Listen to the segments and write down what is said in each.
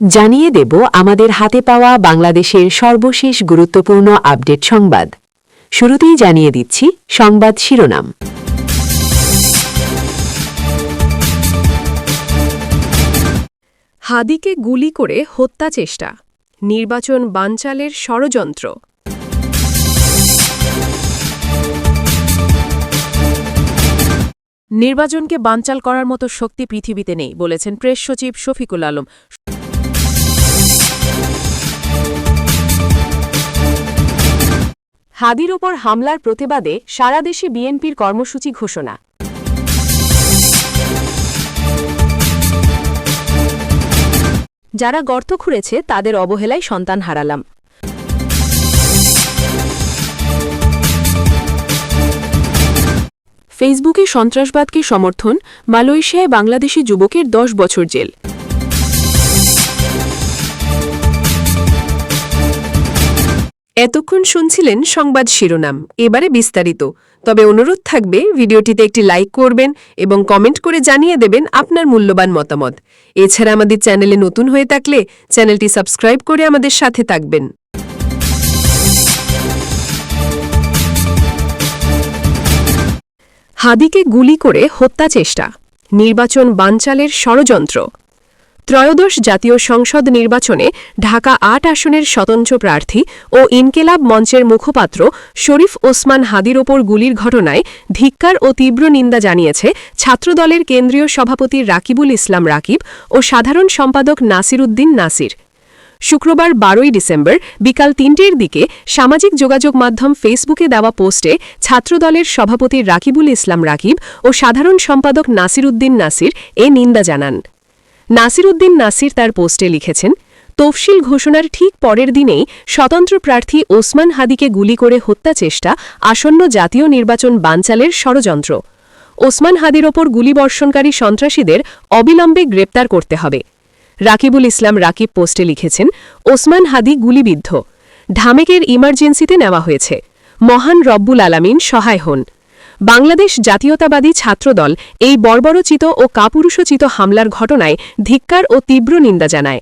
জানিয়ে দেব আমাদের হাতে পাওয়া বাংলাদেশের সর্বশেষ গুরুত্বপূর্ণ আপডেট সংবাদ। শুরুতেই জানিয়ে দিচ্ছি সংবাদ শিরোনাম। হাদিকে গুলি করে হত্যা চেষ্টা, নির্বাচন বানচালের ষড়যন্ত্র। নির্বাচনকে বানচাল করার মতো শক্তি পৃথিবীতে নেই, বলেছেন প্রেস সচিব শফিকুল আলম। হাদির ওপর হামলার প্রতিবাদে সারা দেশে বিএনপির কর্মসূচি ঘোষণা। যারা গর্ত খুঁড়েছে, তাদের অবহেলায় সন্তান হারালাম। ফেসবুকে সন্ত্রাসবাদকে সমর্থন, মালয়েশিয়ায় বাংলাদেশি যুবকের দশ বছর জেল। এতক্ষণ শুনছিলেন সংবাদ শিরোনাম। এবারে বিস্তারিত। তবে অনুরোধ থাকবে, ভিডিওটিতে একটি লাইক করবেন এবং কমেন্ট করে জানিয়ে দেবেন আপনার মূল্যবান মতামত। এছাড়া আমাদের চ্যানেলে নতুন হয়ে থাকলে চ্যানেলটি সাবস্ক্রাইব করে আমাদের সাথে থাকবেন। হাদিকে গুলি করে হত্যা চেষ্টা। নির্বাচন বানচালের ষড়যন্ত্র। ত্রয়োদশ জাতীয় সংসদ নির্বাচনে ঢাকা আট আসনের স্বতন্ত্র প্রার্থী ও ইনকেলাব মঞ্চের মুখপাত্র শরীফ ওসমান হাদির ওপর গুলির ঘটনায় ধিক্কার ও তীব্র নিন্দা জানিয়েছে ছাত্রদলের কেন্দ্রীয় সভাপতি রাকিবুল ইসলাম রাকিব ও সাধারণ সম্পাদক নাসির উদ্দিন নাসির। শুক্রবার বারোই ডিসেম্বর বিকাল তিনটের দিকে সামাজিক যোগাযোগ মাধ্যম ফেসবুকে দেওয়া পোস্টে ছাত্রদলের সভাপতি রাকিবুল ইসলাম রাকিব ও সাধারণ সম্পাদক নাসির উদ্দিন নাসির এ নিন্দা জানান। নাসির উদ্দিন নাসির তার পোস্টে লিখেছেন তফসিল ঘোষণার ঠিক পরের দিনেই স্বতন্ত্র প্রার্থী ওসমান হাদিকে গুলি করে হত্যা চেষ্টা আসন্ন জাতীয় নির্বাচন বানচালের ষড়যন্ত্র। ওসমান হাদির ওপর গুলিবর্ষণকারী সন্ত্রাসীদের অবিলম্বে গ্রেপ্তার করতে হবে। রাকিবুল ইসলাম রাকিব পোস্টে লিখেছেন, ওসমান হাদি গুলিবিদ্ধ। ঢামেকের ইমার্জেন্সিতে নেওয়া হয়েছে। মহান রব্বুল আলামিন সহায় হন। বাংলাদেশ জাতীয়তাবাদী ছাত্রদল এই বর্বরোচিত ও কাপুরুষোচিত হামলার ঘটনায় ধিক্কার ও তীব্র নিন্দা জানায়।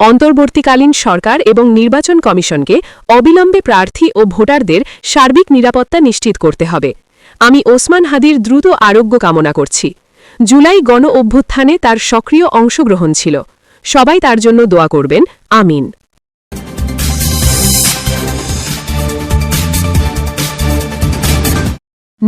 অন্তর্বর্তীকালীন সরকার এবং নির্বাচন কমিশনকে অবিলম্বে প্রার্থী ও ভোটারদের সার্বিক নিরাপত্তা নিশ্চিত করতে হবে। আমি ওসমান হাদির দ্রুত আরোগ্য কামনা করছি। জুলাই গণ অভ্যুত্থানে তার সক্রিয় অংশগ্রহণ ছিল। সবাই তার জন্য দোয়া করবেন। আমিন।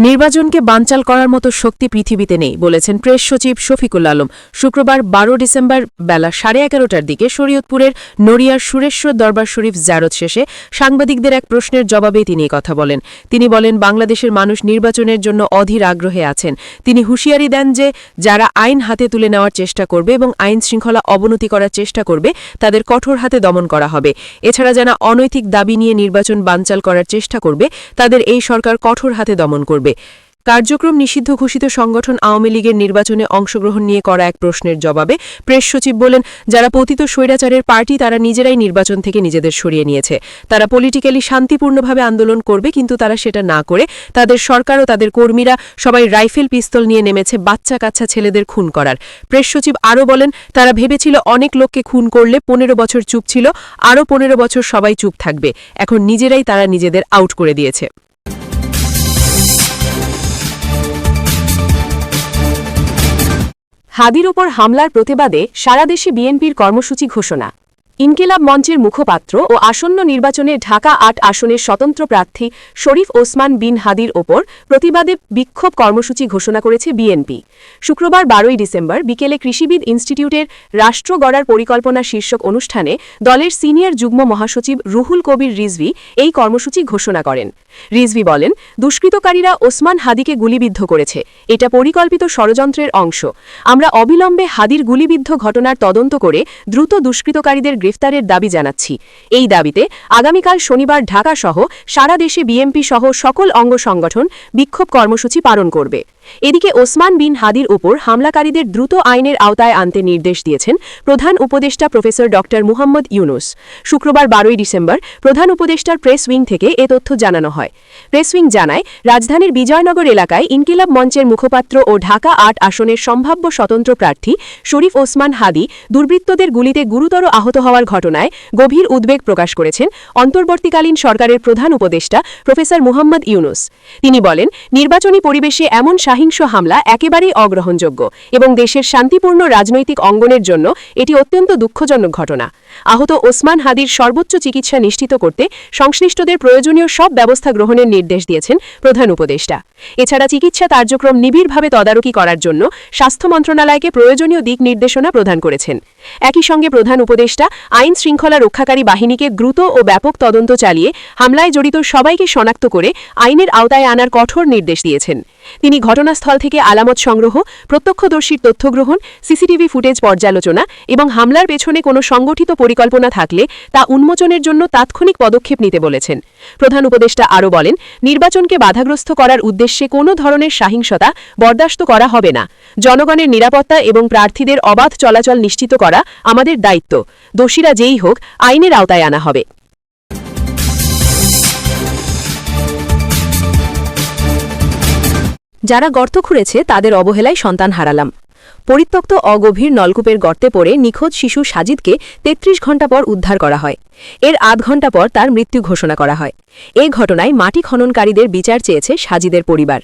নির্বাচনকে বানচাল করার মতো শক্তি পৃথিবীতে নেই, বলেছেন প্রেস সচিব শফিকুল আলম। শুক্রবার বারো ডিসেম্বর বেলা সাড়ে এগারোটার দিকে শরীয়তপুরের নড়িয়ার সুরেশ্বর দরবার শরীফ জারত শেষে সাংবাদিকদের এক প্রশ্নের জবাবে তিনি কথা বলেন। তিনি বলেন, বাংলাদেশের মানুষ নির্বাচনের জন্য অধীর আগ্রহে আছেন। তিনি হুঁশিয়ারি দেন যে, যারা আইন হাতে তুলে নেওয়ার চেষ্টা করবে এবং আইন শৃঙ্খলা অবনতি করার চেষ্টা করবে, তাদের কঠোর হাতে দমন করা হবে। এছাড়া যারা অনৈতিক দাবি নিয়ে নির্বাচন বানচাল করার চেষ্টা করবে, তাদের এই সরকার কঠোর হাতে দমন করবে। কার্যক্রম নিষিদ্ধ ঘোষিত সংগঠন আওয়ামী লীগের নির্বাচনে অংশগ্রহণ নিয়ে করা এক প্রশ্নের জবাবে প্রেস সচিব বলেন, যারা পতিত স্বৈরাচারের পার্টি তারা নিজেরাই নির্বাচন থেকে নিজেদের সরিয়ে নিয়েছে। তারা পলিটিক্যালি শান্তিপূর্ণভাবে আন্দোলন করবে, কিন্তু তারা সেটা না করে তাদের সরকার ও তাদের কর্মীরা সবাই রাইফেল পিস্তল নিয়ে নেমেছে বাচ্চা কাচ্চা ছেলেদের খুন করার। প্রেস সচিব আরও বলেন, তারা ভেবেছিল অনেক লোককে খুন করলে পনেরো বছর চুপ ছিল, আরও পনেরো বছর সবাই চুপ থাকবে। এখন নিজেরাই তারা নিজেদের আউট করে দিয়েছে। হাদির ওপর হামলার প্রতিবাদে সারাদেশে বিএনপির কর্মসূচি ঘোষণা। ইনকিলাব মঞ্চের মুখপাত্র ও আসন্ন নির্বাচনে ঢাকা আট আসনের স্বতন্ত্র প্রার্থী শরীফ ওসমান বিন হাদির ওপর প্রতিবাদে বিক্ষোভ কর্মসূচি ঘোষণা করেছে বিএনপি। শুক্রবার বারোই ডিসেম্বর বিকেলে কৃষিবিদ ইনস্টিটিউটের রাষ্ট্র গড়ার পরিকল্পনা শীর্ষক অনুষ্ঠানে দলের সিনিয়র যুগ্ম মহাসচিব রুহুল কবির রিজভি এই কর্মসূচি ঘোষণা করেন। রিজভি বলেন, দুষ্কৃতকারীরা ওসমান হাদিকে গুলিবিদ্ধ করেছে। এটা পরিকল্পিত ষড়যন্ত্রের অংশ। আমরা অবিলম্বে হাদির গুলিবিদ্ধ ঘটনার তদন্ত করে দ্রুত দুষ্কৃতকারীদের গ্রেফতারের দাবি জানাচ্ছি। এই দাবিতে আগামীকাল শনিবার ঢাকা সহ সারা দেশে বিএমপি সহ সকল অঙ্গ সংগঠন বিক্ষোভ কর্মসূচি পালন করবে। এদিকে ওসমান বিন হাদির ওপর হামলাকারীদের দ্রুত আইনের আওতায় আনতে নির্দেশ দিয়েছেন প্রধান উপদেষ্টা প্রফেসর ড মুহাম্মদ ইউনুস। শুক্রবার বারোই ডিসেম্বর প্রধান উপদেষ্টার প্রেস উইং থেকে এ তথ্য জানানো হয়। প্রেস উইং জানায়, রাজধানীর বিজয়নগর এলাকায় ইনকিলাব মঞ্চের মুখপাত্র ও ঢাকা আট আসনের সম্ভাব্য স্বতন্ত্র প্রার্থী শরীফ ওসমান হাদি দুর্বৃত্তদের গুলিতে গুরুতর আহত হওয়ার ঘটনায় গভীর উদ্বেগ প্রকাশ করেছেন অন্তর্বর্তীকালীন সরকারের প্রধান উপদেষ্টা প্রফেসর মুহাম্মদ ইউনুস। তিনি বলেন, নির্বাচনী পরিবেশে এমন সহিংস হামলা একেবারেই অগ্রহণযোগ্য এবং দেশের শান্তিপূর্ণ রাজনৈতিক অঙ্গনের জন্য এটি অত্যন্ত দুঃখজনক ঘটনা। আহত ওসমান হাদির সর্বোচ্চ চিকিৎসা নিশ্চিত করতে সংশ্লিষ্টদের প্রয়োজনীয় সব ব্যবস্থা গ্রহণের নির্দেশ দিয়েছেন প্রধান উপদেষ্টা। এছাড়া চিকিৎসা কার্যক্রম নিবিড়ভাবে তদারকি করার জন্য স্বাস্থ্য মন্ত্রণালয়কে প্রয়োজনীয় দিক নির্দেশনা প্রদান করেছেন। একই সঙ্গে প্রধান উপদেষ্টা, আইন শৃঙ্খলা রক্ষাকারী বাহিনীকে দ্রুত ও ব্যাপক তদন্ত চালিয়ে হামলায় জড়িত সবাইকে শনাক্ত করে আইনের আওতায় আনার কঠোর নির্দেশ দিয়েছেন। তিনি ঘটনাস্থল থেকে আলামত সংগ্রহ, প্রত্যক্ষদর্শীর তথ্য গ্রহণ, সিসিটিভি ফুটেজ পর্যালোচনা এবং হামলার পেছনে কোনো সংগঠিত পরিকল্পনা থাকলে তা উন্মোচনের জন্য তাৎক্ষণিক পদক্ষেপ নিতে বলেছেন। প্রধান উপদেষ্টা আরও বলেন, নির্বাচনকে বাধাগ্রস্ত করার উদ্দেশ্যে কোনো ধরনের সহিংসতা বরদাস্ত করা হবে না। জনগণের নিরাপত্তা এবং প্রার্থীদের অবাধ চলাচল নিশ্চিত করা আমাদের দায়িত্ব। দোষীরা যেই হোক, আইনের আওতায় আনা হবে। যারা গর্ত খুঁড়েছে, তাদের অবহেলায় সন্তান হারালাম। পরিত্যক্ত অগভীর নলকূপের গর্তে পড়ে নিখোঁজ শিশু সাজিদকে ৩৩ ঘণ্টা পর উদ্ধার করা হয়। এর আধ ঘণ্টা পর তার মৃত্যু ঘোষণা করা হয়। এই ঘটনায় মাটি খননকারীদের বিচার চেয়েছে সাজিদের পরিবার।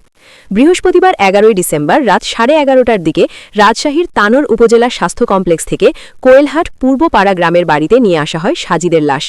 বৃহস্পতিবার এগারোই ডিসেম্বর রাত সাড়ে এগারোটার দিকে রাজশাহীর তানোর উপজেলা স্বাস্থ্য কমপ্লেক্স থেকে কোয়েলহাট পূর্বপাড়া গ্রামের বাড়িতে নিয়ে আসা হয় সাজিদের লাশ।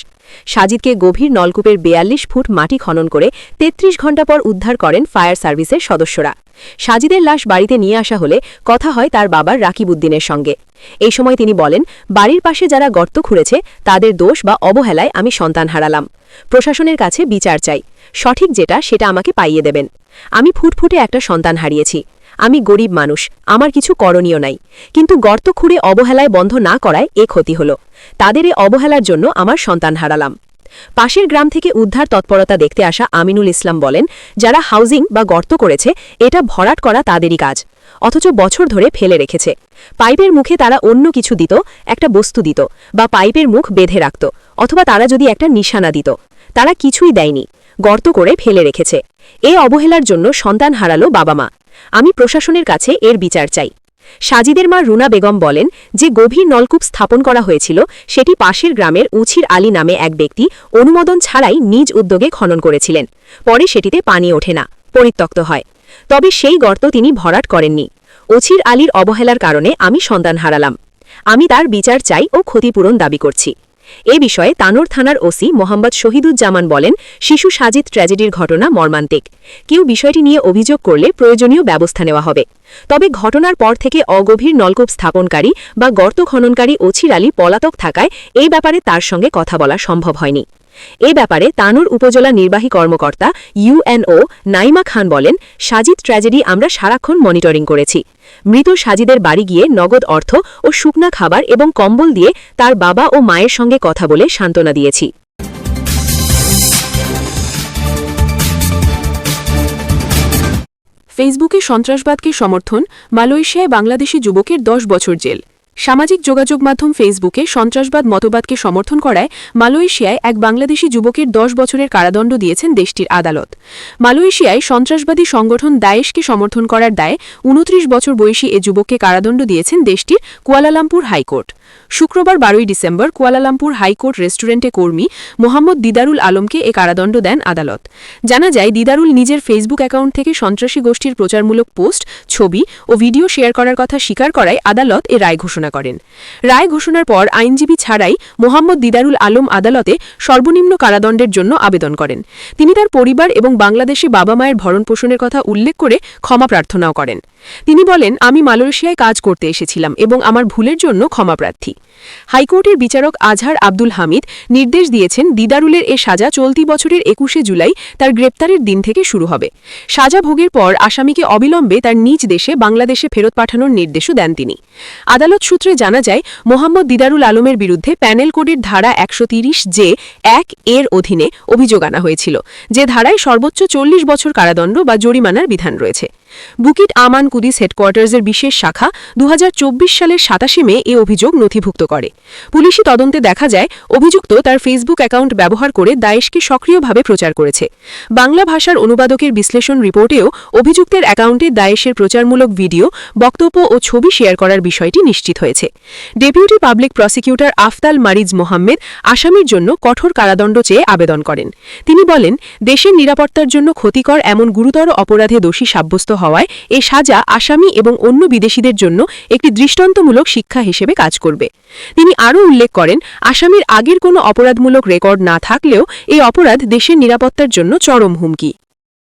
সাজিদকে গভীর নলকূপের বেয়াল্লিশ ফুট মাটি খনন করে ৩৩ ঘণ্টা পর উদ্ধার করেন ফায়ার সার্ভিসের সদস্যরা। সাজিদের লাশ বাড়িতে নিয়ে আসা হলে কথা হয় তার বাবার রাকিবউদ্দিনের সঙ্গে। এই সময় তিনি বলেন, বাড়ির পাশে যারা গর্ত খুঁড়েছে, তাদের দোষ বা অবহেলায় আমি সন্তান হারালাম। প্রশাসনের কাছে বিচার চাই। সঠিক যেটা, সেটা আমাকে পাইয়ে দেবেন। আমি ফুটফুটে একটা সন্তান হারিয়েছি। আমি গরিব মানুষ, আমার কিছু করণীয় নাই। কিন্তু গর্ত খুঁড়ে অবহেলায় বন্ধ না করায় এ ক্ষতি হল। তাদের এ অবহেলার জন্য আমার সন্তান হারালাম। পাশের গ্রাম থেকে উদ্ধার তৎপরতা দেখতে আসা আমিনুল ইসলাম বলেন, যারা হাউজিং বা গর্ত করেছে, এটা ভরাট করা তাদেরই কাজ। অথচ বছর ধরে ফেলে রেখেছে। পাইপের মুখে তারা অন্য কিছু দিত, একটা বস্তু দিত, বা পাইপের মুখ বেঁধে রাখত, অথবা তারা যদি একটা নিশানা দিত। তারা কিছুই দেয়নি, গর্ত করে ফেলে রেখেছে। এ অবহেলার জন্য সন্তান হারালো বাবা মা। আমি প্রশাসনের কাছে এর বিচার চাই। সাজিদের মা রুনা বেগম বলেন যে গভীর নলকূপ স্থাপন করা হয়েছিল, সেটি পাশের গ্রামের উছির আলী নামে এক ব্যক্তি অনুমোদন ছাড়াই নিজ উদ্যোগে খনন করেছিলেন। পরে সেটিতে পানি ওঠে না, পরিত্যক্ত হয়। তবে সেই গর্ত তিনি ভরাট করেননি। ওছির আলীর অবহেলার কারণে আমি সন্তান হারালাম। আমি তার বিচার চাই ও ক্ষতিপূরণ দাবি করছি। এ বিষয়ে তানোর থানার ওসি মোহাম্মদ শহীদুজ্জামান বলেন, শিশু সাজিদ ট্র্যাজেডির ঘটনা মর্মান্তিক। কেউ বিষয়টি নিয়ে অভিযোগ করলে প্রয়োজনীয় ব্যবস্থা নেওয়া হবে। তবে ঘটনার পর থেকে অগভীর নলকূপ স্থাপনকারী বা গর্ত খননকারী ওছির আলী পলাতক থাকায় এই ব্যাপারে তার সঙ্গে কথা বলা সম্ভব হয়নি। এ ব্যাপারে তানুর উপজেলা নির্বাহী কর্মকর্তা ইউএনও নাইমা খান বলেন, সাজিদ ট্র্যাজেডি আমরা সারাক্ষণ মনিটরিং করেছি। মৃত সাজিদের বাড়ি গিয়ে নগদ অর্থ ও শুকনা খাবার এবং কম্বল দিয়ে তার বাবা ও মায়ের সঙ্গে কথা বলে সান্ত্বনা দিয়েছি। ফেসবুকে সন্ত্রাসবাদকে সমর্থন, মালয়েশিয়ায় বাংলাদেশি যুবকের দশ বছর জেল। সামাজিক যোগাযোগ মাধ্যম ফেসবুকে সন্ত্রাসবাদ মতবাদকে সমর্থন করায় মালয়েশিয়ায় এক বাংলাদেশি যুবকের দশ বছরের কারাদণ্ড দিয়েছেন দেশটির আদালত। মালয়েশিয়ায় সন্ত্রাসবাদী সংগঠন দায়েশকে সমর্থন করার দায়ে উনত্রিশ বছর বয়সী এ যুবককে কারাদণ্ড দিয়েছেন দেশটির কুয়ালালামপুর হাইকোর্ট। শুক্রবার বারোই ডিসেম্বর কুয়ালালামপুর হাইকোর্ট রেস্টুরেন্টে কর্মী মোহাম্মদ দিদারুল আলমকে এ কারাদণ্ড দেন আদালত। জানা যায়, দিদারুল নিজের ফেসবুক অ্যাকাউন্ট থেকে সন্ত্রাসী গোষ্ঠীর প্রচারমূলক পোস্ট, ছবি ও ভিডিও শেয়ার করার কথা স্বীকার করায় আদালত এ রায় ঘোষণা করেন। রায় ঘোষণার পর আইনজীবী ছাড়াই মোহাম্মদ দিদারুল আলম আদালতে সর্বনিম্ন কারাদণ্ডের জন্য আবেদন করেন। তিনি তার পরিবার এবং বাংলাদেশে বাবা মায়ের ভরণপোষণের কথা উল্লেখ করে ক্ষমা প্রার্থনাও করেন। তিনি বলেন, আমি মালয়েশিয়ায় কাজ করতে এসেছিলাম এবং আমার ভুলের জন্য ক্ষমাপ্রার্থী হাইকোর্টের বিচারক আজহার আব্দুল হামিদ নির্দেশ দিয়েছেন দিদারুলের এ সাজা চলতি বছরের একুশে জুলাই তার গ্রেপ্তারের দিন থেকে শুরু হবে। সাজা ভোগের পর আসামিকে অবিলম্বে তার নিজ দেশে বাংলাদেশে ফেরত পাঠানোর নির্দেশও দেন তিনি। আদালত সূত্রে জানা যায়, মোহাম্মদ দিদারুল আলমের বিরুদ্ধে প্যানেল কোডের ধারা একশো জে এক এর অধীনে অভিযোগ আনা হয়েছিল, যে ধারায় সর্বোচ্চ চল্লিশ বছর কারাদণ্ড বা জরিমানার বিধান রয়েছে। বুকিট আমান কুদিস হেডকোয়ার্টার্সের বিশেষ শাখা দু হাজার চব্বিশ সালের সাতাশে মে এ অভিযোগ নথিভুক্ত করে। পুলিশি তদন্তে দেখা যায়, অভিযুক্ত তার ফেসবুক অ্যাকাউন্ট ব্যবহার করে দায়েশকে সক্রিয়ভাবে প্রচার করেছে। বাংলা ভাষার অনুবাদকের বিশ্লেষণ রিপোর্টেও অভিযুক্তের অ্যাকাউন্টে দায়েশের প্রচারমূলক ভিডিও, বক্তব্য ও ছবি শেয়ার করার বিষয়টি নিশ্চিত হয়েছে। Deputy public prosecutor Aftal Mariz Mohammed আসামির জন্য কঠোর কারাদণ্ড চেয়ে আবেদন করেন। তিনি বলেন, দেশের নিরাপত্তার জন্য ক্ষতিকর এমন গুরুতর অপরাধে দোষী সাব্যস্ত হওয়ায় এ সাজা আসামি এবং অন্য বিদেশিদের জন্য একটি দৃষ্টান্তমূলক শিক্ষা হিসেবে কাজ করবে। তিনি আরও উল্লেখ করেন, আসামির আগের কোনো অপরাধমূলক রেকর্ড না থাকলেও এই অপরাধ দেশের নিরাপত্তার জন্য চরম হুমকি।